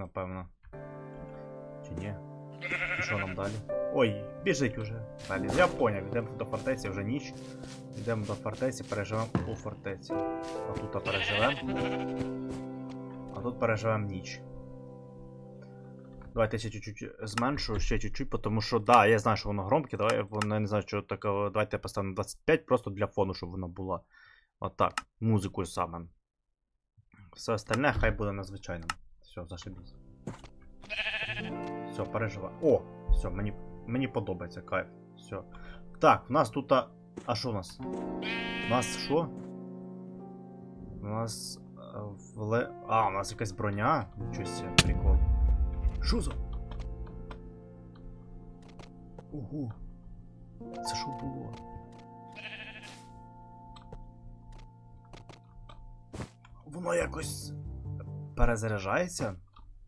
напевно. Чи ні? Що нам далі? Ой, біжить уже. Далі. Я поняв, йдемо до фортеці, вже ніч. Йдемо до фортеці, переживемо у фортеці. А тут переживемо. А тут переживемо ніч. Давайте я чуть-чуть зменшу, ще чуть-чуть, тому що, да, я знаю, що воно громке, давай, воно, я не знаю, що таке, давайте я поставлю на 25, просто для фону, щоб воно було. Отак, музикою саме. Все остальне хай буде на звичайному. Все, зашибісь. Все, переживай. О! Все, мені, мені подобається, кайф. Все. Так, у нас тут. А, що у нас? У нас що? У нас. е, Вле... А, у нас якась броня. Нічого себе, прикол. Що за? Ого. Це що було? Воно якось перезаряджається?